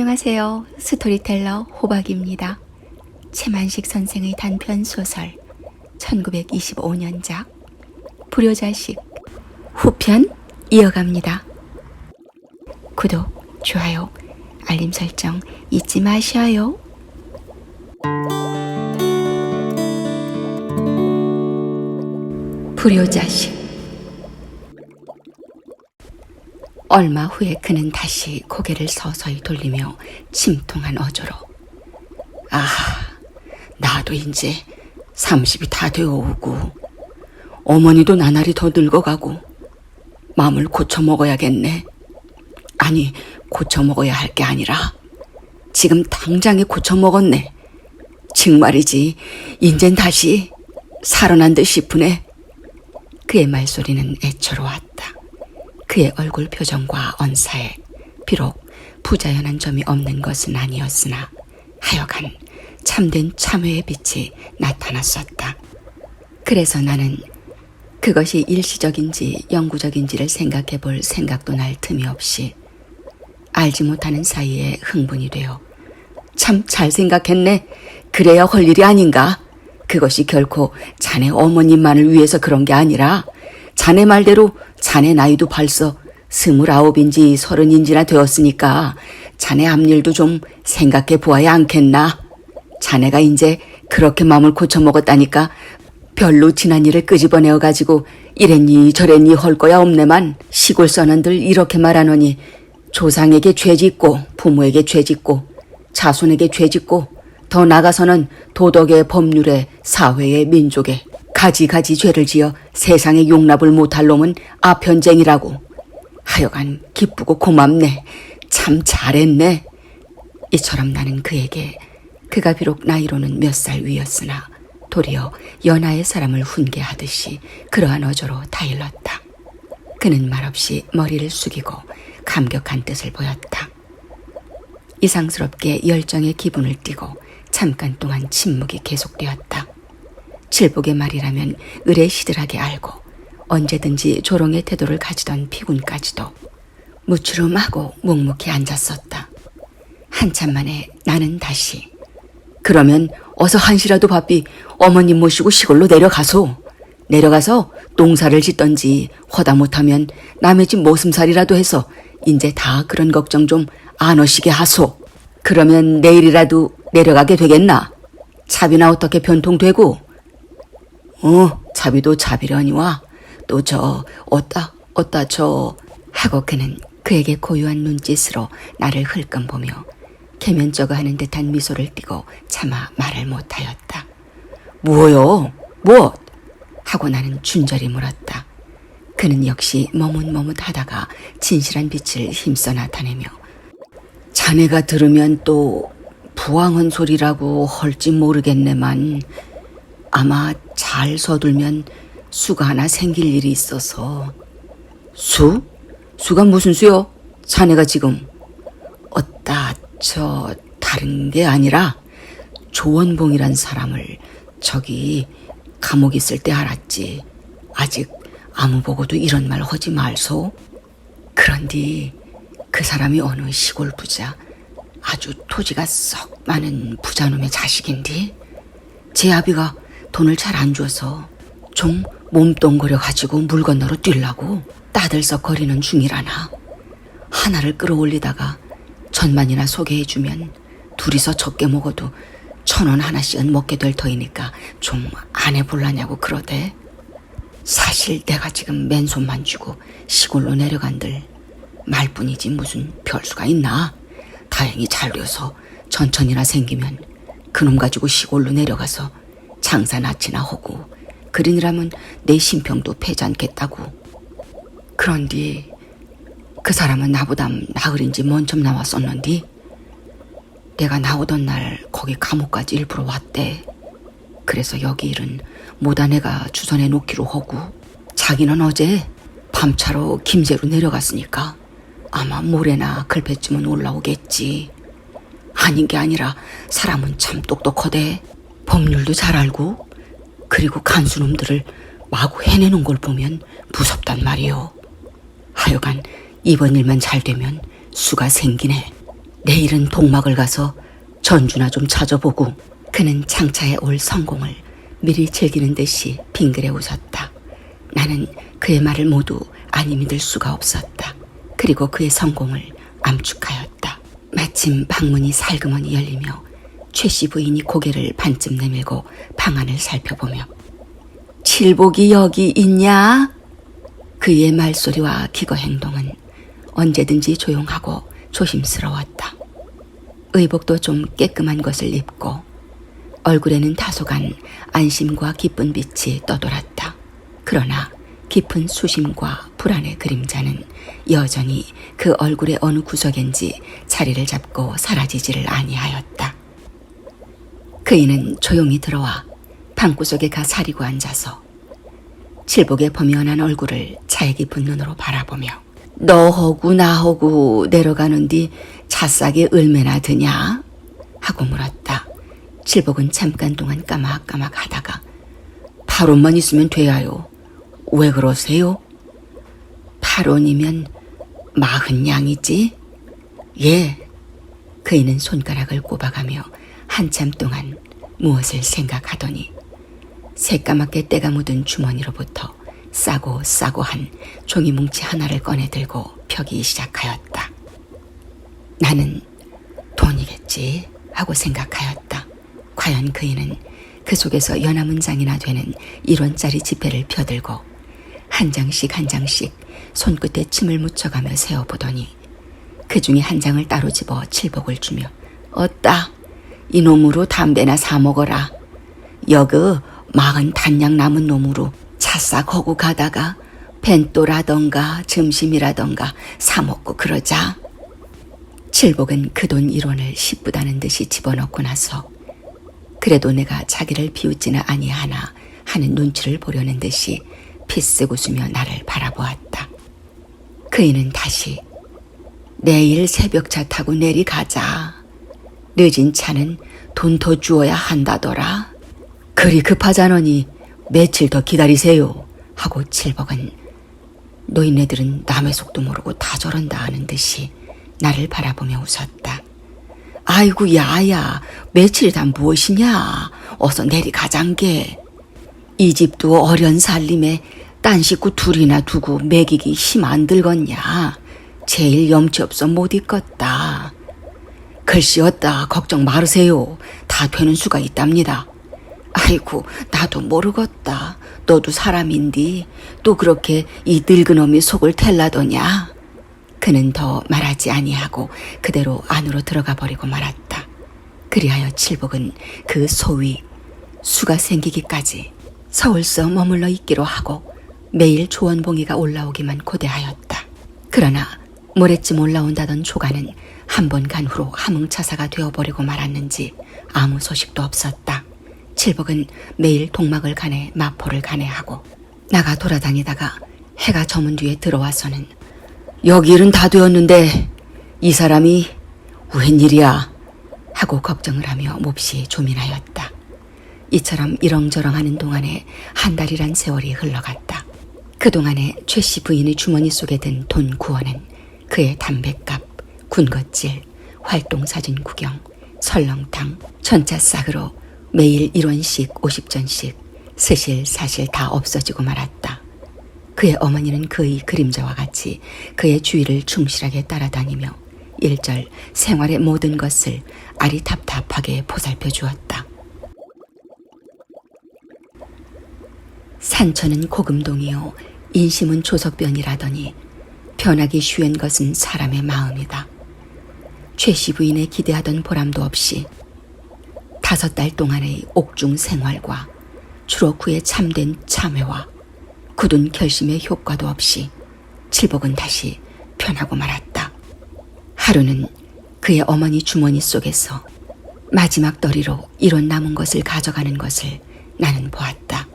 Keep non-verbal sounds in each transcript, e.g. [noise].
안녕하세요. 스토리텔러 호박입니다. 최만식 선생의 단편 소설 1925년작 불효자식 후편 이어갑니다. 구독, 좋아요, 알림 설정 잊지 마셔요. 불효자식 얼마 후에 그는 다시 고개를 서서히 돌리며 침통한 어조로 아, 나도 이제 30이 다 되어 오고 어머니도 나날이 더 늙어가고 마음을 고쳐 먹어야겠네. 아니, 고쳐 먹어야 할 게 아니라 지금 당장에 고쳐 먹었네. 정말이지, 인젠 다시 살아난 듯 싶으네. 그의 말소리는 애처로웠다. 그의 얼굴 표정과 언사에 비록 부자연한 점이 없는 것은 아니었으나 하여간 참된 참회의 빛이 나타났었다. 그래서 나는 그것이 일시적인지 영구적인지를 생각해 볼 생각도 날 틈이 없이 알지 못하는 사이에 흥분이 되어 참 잘 생각했네. 그래야 할 일이 아닌가? 그것이 결코 자네 어머님만을 위해서 그런 게 아니라 자네 말대로 자네 나이도 벌써 스물아홉인지 서른인지나 되었으니까 자네 앞일도 좀 생각해 보아야 않겠나? 자네가 이제 그렇게 마음을 고쳐먹었다니까 별로 지난 일을 끄집어내어 가지고 이랬니 저랬니 할 거야 없네만 시골 선원들 이렇게 말하노니 조상에게 죄 짓고 부모에게 죄 짓고 자손에게 죄 짓고 더 나가서는 도덕의 법률에 사회의 민족에 가지가지 죄를 지어 세상에 용납을 못할 놈은 아편쟁이라고 하여간 기쁘고 고맙네 참 잘했네 이처럼 나는 그에게 그가 비록 나이로는 몇 살 위였으나 도리어 연하의 사람을 훈계하듯이 그러한 어조로 다일렀다. 그는 말없이 머리를 숙이고 감격한 뜻을 보였다. 이상스럽게 열정의 기분을 띠고 잠깐 동안 침묵이 계속되었다. 칠복의 말이라면 의뢰 시들하게 알고 언제든지 조롱의 태도를 가지던 피군까지도 무추름하고 묵묵히 앉았었다. 한참 만에 나는 다시 그러면 어서 한시라도 바삐 어머님 모시고 시골로 내려가소. 내려가서 농사를 짓던지 허다 못하면 남의 집 모슴살이라도 해서 이제 다 그런 걱정 좀 안 오시게 하소. 그러면 내일이라도 내려가게 되겠나? 차비나 어떻게 변통되고? 어, 차비도 차비려니와 또 저 어따 어따 저 하고 그는 그에게 고요한 눈짓으로 나를 흘끔 보며 개면쩍어 하는 듯한 미소를 띠고 차마 말을 못하였다. 뭐요? 뭐? 하고 나는 준절히 물었다. 그는 역시 머뭇머뭇하다가 진실한 빛을 힘써 나타내며 자네가 들으면 또 부황한 소리라고 할지 모르겠네만 아마 잘 서둘면 수가 하나 생길 일이 있어서 수? 수가 무슨 수요? 자네가 지금 어따 저 다른 게 아니라 조원봉이란 사람을 저기 감옥 있을 때 알았지. 아직 아무 보고도 이런 말 하지 말소. 그런디 그 사람이 어느 시골 부자 아주 토지가 썩 많은 부자놈의 자식인디 제 아비가 돈을 잘 안 줘서 좀 몸뚱거려 가지고 물 건너로 뛰려고 따들썩 거리는 중이라나 하나를 끌어올리다가 천만이나 소개해주면 둘이서 적게 먹어도 천 원 하나씩은 먹게 될 터이니까 좀 안 해볼라냐고 그러대. 사실 내가 지금 맨손만 쥐고 시골로 내려간들 말뿐이지 무슨 별수가 있나. 다행히 잘 되어서 천천히나 생기면 그놈 가지고 시골로 내려가서 장사 낯이나 하고 그러니라면 내 심평도 패지 않겠다고. 그런디 그 사람은 나보다 나으린지 먼저 나왔었는디 내가 나오던 날 거기 감옥까지 일부러 왔대. 그래서 여기 일은 모다내가 주선해 놓기로 하고 자기는 어제 밤차로 김제로 내려갔으니까 아마 모레나 글배쯤은 올라오겠지. 아닌 게 아니라 사람은 참 똑똑하대. 법률도 잘 알고 그리고 간수놈들을 마구 해내는 걸 보면 무섭단 말이요. 하여간 이번 일만 잘 되면 수가 생기네. 내일은 동막을 가서 전주나 좀 찾아보고 그는 장차에 올 성공을 미리 즐기는 듯이 빙그레 웃었다. 나는 그의 말을 모두 아니 믿을 수가 없었다. 그리고 그의 성공을 암축하였다. 마침 방문이 살그머니 열리며 최씨 부인이 고개를 반쯤 내밀고 방안을 살펴보며 칠복이 여기 있냐? 그의 말소리와 기거 행동은 언제든지 조용하고 조심스러웠다. 의복도 좀 깨끗한 것을 입고 얼굴에는 다소간 안심과 기쁜 빛이 떠돌았다. 그러나 깊은 수심과 불안의 그림자는 여전히 그 얼굴의 어느 구석인지 자리를 잡고 사라지지를 아니하였다. 그이는 조용히 들어와 방구석에 가 사리고 앉아서 칠복의 범연한 얼굴을 차에 깊은 눈으로 바라보며 너하고 나하고 내려가는 뒤 차싸게 얼마나 드냐? 하고 물었다. 칠복은 잠깐 동안 까막까막 하다가 팔원만 있으면 돼야요. 왜 그러세요? 팔원이면 마흔 양이지? 예. 그이는 손가락을 꼽아가며 한참 동안 무엇을 생각하더니 새까맣게 때가 묻은 주머니로부터 싸고 싸고 한 종이 뭉치 하나를 꺼내 들고 펴기 시작하였다. 나는 돈이겠지 하고 생각하였다. 과연 그이는 그 속에서 연화 문장이나 되는 1원짜리 지폐를 펴들고 한 장씩 한 장씩 손끝에 침을 묻혀가며 세어보더니 그 중에 한 장을 따로 집어 칠복을 주며 어따 이놈으로 담배나 사 먹어라. 여그 마흔 단양 남은 놈으로 차싸 거고 가다가 벤또라던가 점심이라던가 사 먹고 그러자. 칠복은 그 돈 1원을 시쁘다는 듯이 집어넣고 나서 그래도 내가 자기를 비웃지는 아니하나 하는 눈치를 보려는 듯이 피쓱 웃으며 나를 바라보았다. 그이는 다시 내일 새벽차 타고 내리가자. 늦은 차는 돈 더 주어야 한다더라. 그리 급하자너니 며칠 더 기다리세요. 하고 칠복은 노인네들은 남의 속도 모르고 다 저런다 하는 듯이 나를 바라보며 웃었다. 아이고 야야 며칠이 다 무엇이냐 어서 내리가장게 이 집도 어련 살림에 딴 식구 둘이나 두고 먹이기 힘 안 들겠냐 제일 염치 없어 못 있겠다 글씨었다. 걱정 말으세요. 다 되는 수가 있답니다. 아이고 나도 모르겠다. 너도 사람인디. 또 그렇게 이 늙은 놈이 속을 텔라더냐? 그는 더 말하지 아니하고 그대로 안으로 들어가 버리고 말았다. 그리하여 칠복은 그 소위 수가 생기기까지 서울서 머물러 있기로 하고 매일 조원봉이가 올라오기만 고대하였다. 그러나 모레쯤 올라온다던 조가는 한 번 간 후로 함흥차사가 되어버리고 말았는지 아무 소식도 없었다. 칠복은 매일 동막을 가내 마포를 가내하고 나가 돌아다니다가 해가 저문 뒤에 들어와서는 여기 일은 다 되었는데 이 사람이 웬일이야 하고 걱정을 하며 몹시 조민하였다. 이처럼 이렁저렁 하는 동안에 한 달이란 세월이 흘러갔다. 그동안에 최 씨 부인의 주머니 속에 든 돈 구원은 그의 담뱃값, 군것질, 활동사진 구경, 설렁탕, 전차 싹으로 매일 1원씩 50전씩 스실 사실 다 없어지고 말았다. 그의 어머니는 그의 그림자와 같이 그의 주위를 충실하게 따라다니며 일절 생활의 모든 것을 아리답답하게 보살펴 주었다. 산천은 고금동이요 인심은 조석변이라더니 변하기 쉬운 것은 사람의 마음이다. 최씨 부인의 기대하던 보람도 없이 다섯 달 동안의 옥중 생활과 추록 후의 참된 참회와 굳은 결심의 효과도 없이 칠복은 다시 편하고 말았다. 하루는 그의 어머니 주머니 속에서 마지막 더리로 이런 남은 것을 가져가는 것을 나는 보았다.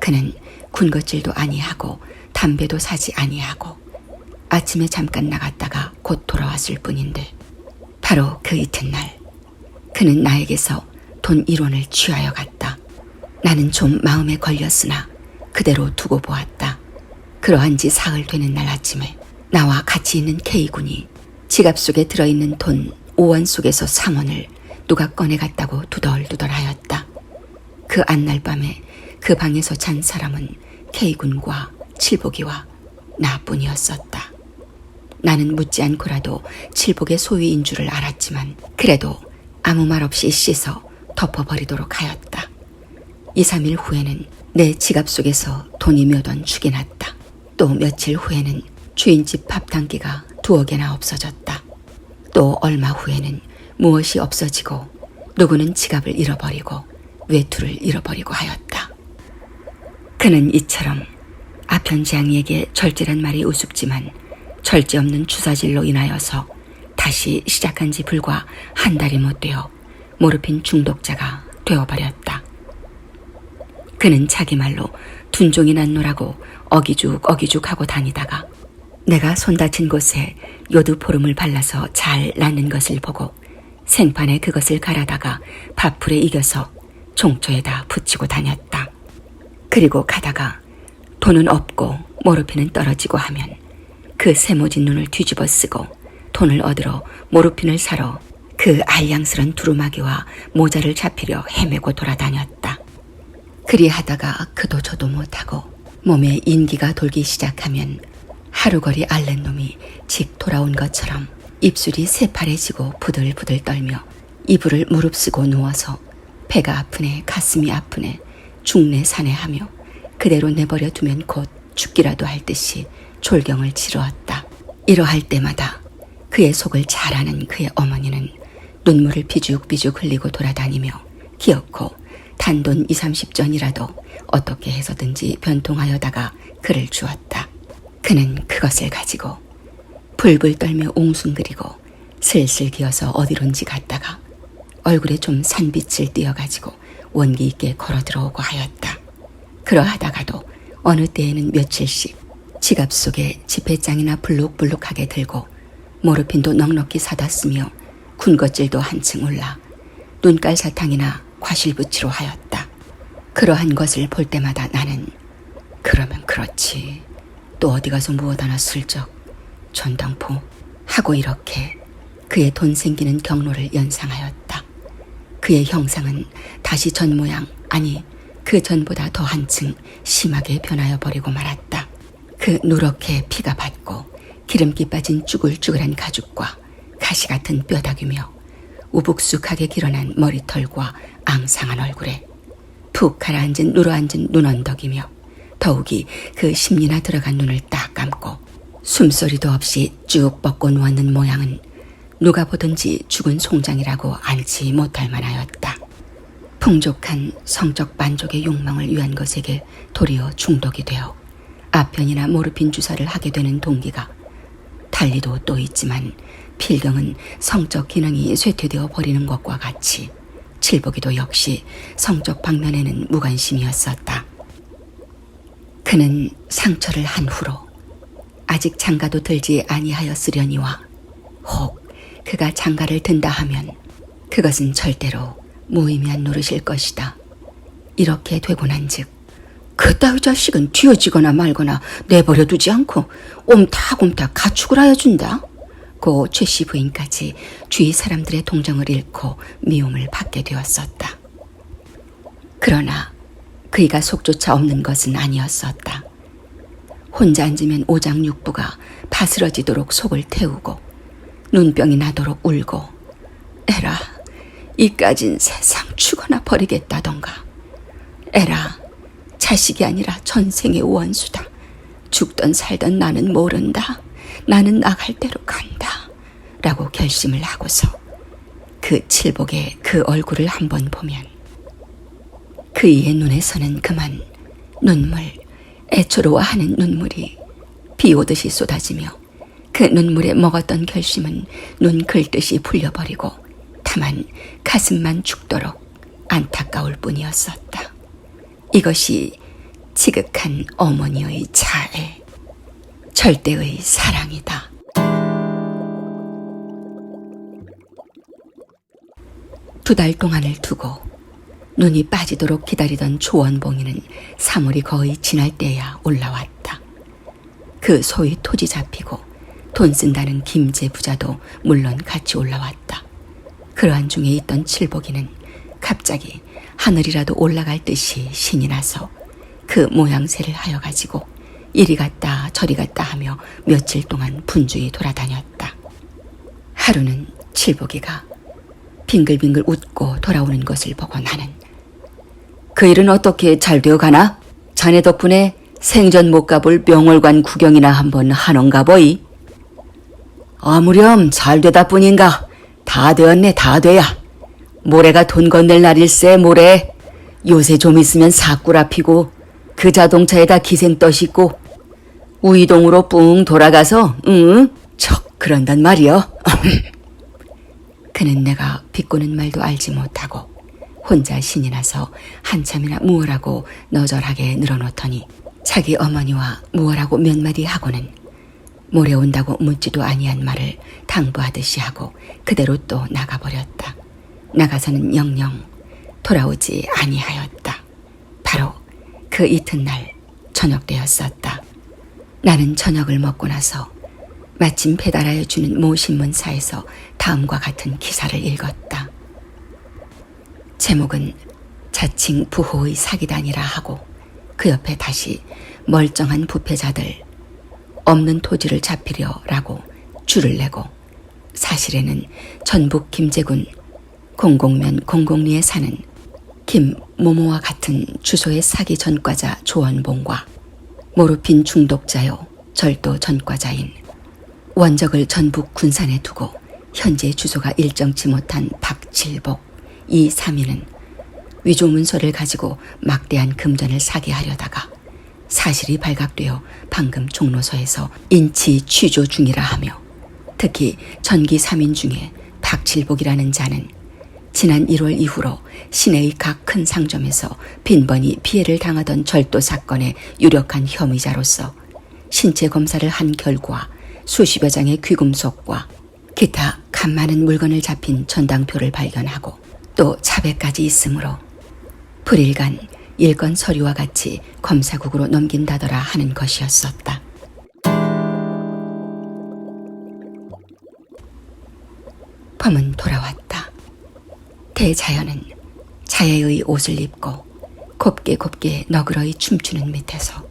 그는 군것질도 아니하고 담배도 사지 아니하고 아침에 잠깐 나갔다가 곧 돌아왔을 뿐인데 바로 그 이튿날 그는 나에게서 돈 1원을 취하여 갔다. 나는 좀 마음에 걸렸으나 그대로 두고 보았다. 그러한 지 사흘 되는 날 아침에 나와 같이 있는 K군이 지갑 속에 들어있는 돈 오원 속에서 상원을 누가 꺼내갔다고 두덜두덜 하였다. 그 안날 밤에 그 방에서 잔 사람은 K군과 칠복이와 나뿐이었었다. 나는 묻지 않고라도 칠복의 소유인 줄을 알았지만 그래도 아무 말 없이 씻어 덮어버리도록 하였다. 2, 3일 후에는 내 지갑 속에서 돈이 몇 원 죽이 났다. 또 며칠 후에는 주인집 밥 단기가 두어 개나 없어졌다. 또 얼마 후에는 무엇이 없어지고 누구는 지갑을 잃어버리고 외투를 잃어버리고 하였다. 그는 이처럼 아편지양이에게 절제란 말이 우습지만 절제 없는 주사질로 인하여서 다시 시작한 지 불과 한 달이 못 되어 모르핀 중독자가 되어버렸다. 그는 자기 말로 둔종이 났노라고 어기죽 어기죽 하고 다니다가 내가 손 다친 곳에 요드포름을 발라서 잘 낫는 것을 보고 생판에 그것을 갈아다가 밥풀에 이겨서 종초에다 붙이고 다녔다. 그리고 가다가 돈은 없고 모르핀은 떨어지고 하면 그 세모진 눈을 뒤집어 쓰고 돈을 얻으러 모르핀을 사러 그 알량스런 두루마기와 모자를 잡히려 헤매고 돌아다녔다. 그리하다가 그도 저도 못하고 몸에 인기가 돌기 시작하면 하루거리 앓는 놈이 집 돌아온 것처럼 입술이 새파래지고 부들부들 떨며 이불을 무릅쓰고 누워서 배가 아프네 가슴이 아프네 죽네 사네 하며 그대로 내버려 두면 곧 죽기라도 할 듯이 졸경을 치루었다. 이러할 때마다 그의 속을 잘 아는 그의 어머니는 눈물을 비죽비죽 흘리고 돌아다니며 기어코 단돈 2, 30전이라도 어떻게 해서든지 변통하여다가 그를 주었다. 그는 그것을 가지고 불불 떨며 옹숭그리고 슬슬 기어서 어디론지 갔다가 얼굴에 좀 산빛을 띄어가지고 원기 있게 걸어 들어오고 하였다. 그러하다가도 어느 때에는 며칠씩 지갑 속에 지폐장이나 불룩불룩하게 들고 모르핀도 넉넉히 사다 쓰며 군것질도 한층 올라 눈깔 사탕이나 과실부치로 하였다. 그러한 것을 볼 때마다 나는 그러면 그렇지 또 어디 가서 무엇 하나 슬쩍 전당포 하고 이렇게 그의 돈 생기는 경로를 연상하였다. 그의 형상은 다시 전 모양 아니 그 전보다 더 한층 심하게 변하여 버리고 말았다. 그 누렇게 피가 받고 기름기 빠진 쭈글쭈글한 가죽과 가시 같은 뼈다귀며 우북숙하게 길어난 머리털과 앙상한 얼굴에 푹 가라앉은 누러앉은 눈언덕이며 더욱이 그 심리나 들어간 눈을 딱 감고 숨소리도 없이 쭉 뻗고 누웠는 모양은 누가 보든지 죽은 송장이라고 알지 못할 만하였다. 풍족한 성적 만족의 욕망을 위한 것에게 도리어 중독이 되어 아편이나 모르핀 주사를 하게 되는 동기가 달리도 또 있지만 필경은 성적 기능이 쇠퇴되어 버리는 것과 같이 칠복이도 역시 성적 방면에는 무관심이었었다. 그는 상처를 한 후로 아직 장가도 들지 아니하였으려니와 혹 그가 장가를 든다 하면 그것은 절대로 무의미한 노릇일 것이다. 이렇게 되고 난즉 그 따위 자식은 뒤어지거나 말거나 내버려 두지 않고 옴탁옴탁 가축을 하여 준다. 고 최씨 부인까지 주위 사람들의 동정을 잃고 미움을 받게 되었었다. 그러나 그이가 속조차 없는 것은 아니었었다. 혼자 앉으면 오장육부가 바스러지도록 속을 태우고 눈병이 나도록 울고 에라 이까진 세상 죽어나 버리겠다던가 에라 자식이 아니라 전생의 원수다. 죽던 살던 나는 모른다. 나는 나갈 대로 간다. 라고 결심을 하고서 그 칠복의 그 얼굴을 한번 보면 그이의 눈에서는 그만 눈물, 애초로워하는 눈물이 비 오듯이 쏟아지며 그 눈물에 먹었던 결심은 눈 긁듯이 풀려버리고 다만 가슴만 죽도록 안타까울 뿐이었었다. 이것이 지극한 어머니의 자애, 절대의 사랑이다. 두 달 동안을 두고 눈이 빠지도록 기다리던 조원봉이는 3월이 거의 지날 때야 올라왔다. 그 소위 토지 잡히고 돈 쓴다는 김제 부자도 물론 같이 올라왔다. 그러한 중에 있던 칠복이는 갑자기 하늘이라도 올라갈 듯이 신이 나서 그 모양새를 하여 가지고 이리 갔다 저리 갔다 하며 며칠 동안 분주히 돌아다녔다. 하루는 칠복이가 빙글빙글 웃고 돌아오는 것을 보고 나는 그 일은 어떻게 잘 되어 가나? 자네 덕분에 생전 못 가볼 명월관 구경이나 한번 하는가 보이? 아무렴 잘 되다 뿐인가. 다 되었네 다 돼야. 모레가 돈 건넬 날일세 모레. 요새 좀 있으면 사꾸라 피고 그 자동차에다 기생 떠싣고 우이동으로 뿡 돌아가서 응? 척 그런단 말이여. [laughs] 그는 내가 비꼬는 말도 알지 못하고 혼자 신이 나서 한참이나 무엇라고 너절하게 늘어놓더니 자기 어머니와 무엇라고 몇 마디 하고는 모레 온다고 묻지도 아니한 말을 당부하듯이 하고 그대로 또 나가버렸다. 나가서는 영영 돌아오지 아니하였다. 바로 그 이튿날 저녁 되었었다. 나는 저녁을 먹고 나서 마침 배달하여 주는 모 신문사에서 다음과 같은 기사를 읽었다. 제목은 자칭 부호의 사기단이라 하고 그 옆에 다시 멀쩡한 부패자들 없는 토지를 잡히려라고 줄을 내고 사실에는 전북 김제군 공공면 공공리에 사는 김모모와 같은 주소의 사기 전과자 조원봉과 모르핀 중독자요 절도 전과자인 원적을 전북 군산에 두고 현재 주소가 일정치 못한 박칠복 이 3인은 위조문서를 가지고 막대한 금전을 사게 하려다가 사실이 발각되어 방금 종로서에서 인치 취조 중이라 하며 특히 전기 3인 중에 박칠복이라는 자는 지난 1월 이후로 시내의 각 큰 상점에서 빈번히 피해를 당하던 절도 사건의 유력한 혐의자로서 신체 검사를 한 결과 수십여 장의 귀금속과 기타 값 많은 물건을 잡힌 전당표를 발견하고 또 차배까지 있으므로 불일간 일건 서류와 같이 검사국으로 넘긴다더라 하는 것이었었다. 범은 돌아왔다. 대자연은 자애의 옷을 입고 곱게 곱게 너그러이 춤추는 밑에서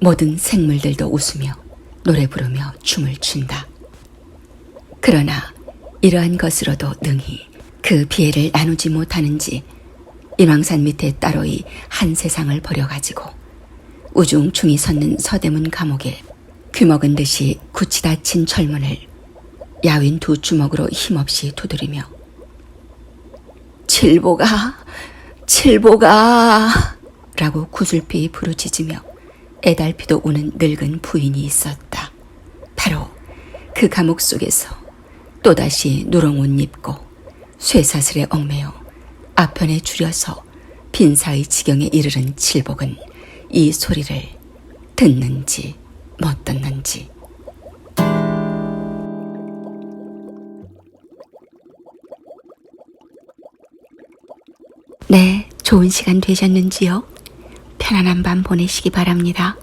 모든 생물들도 웃으며 노래 부르며 춤을 춘다. 그러나 이러한 것으로도 능히 그 피해를 나누지 못하는지 인왕산 밑에 따로이 한 세상을 버려가지고 우중충이 섰는 서대문 감옥에 귀먹은 듯이 굳이 닫힌 철문을 야윈 두 주먹으로 힘없이 두드리며 칠보가 칠보가 라고 구슬피 부르짖으며 애달피도 우는 늙은 부인이 있었다. 바로 그 감옥 속에서 또다시 누렁 옷 입고 쇠사슬에 얽매여 아편에 줄여서 빈사의 지경에 이르른 칠복은 이 소리를 듣는지 못 듣는지 네, 좋은 시간 되셨는지요? 편안한 밤 보내시기 바랍니다.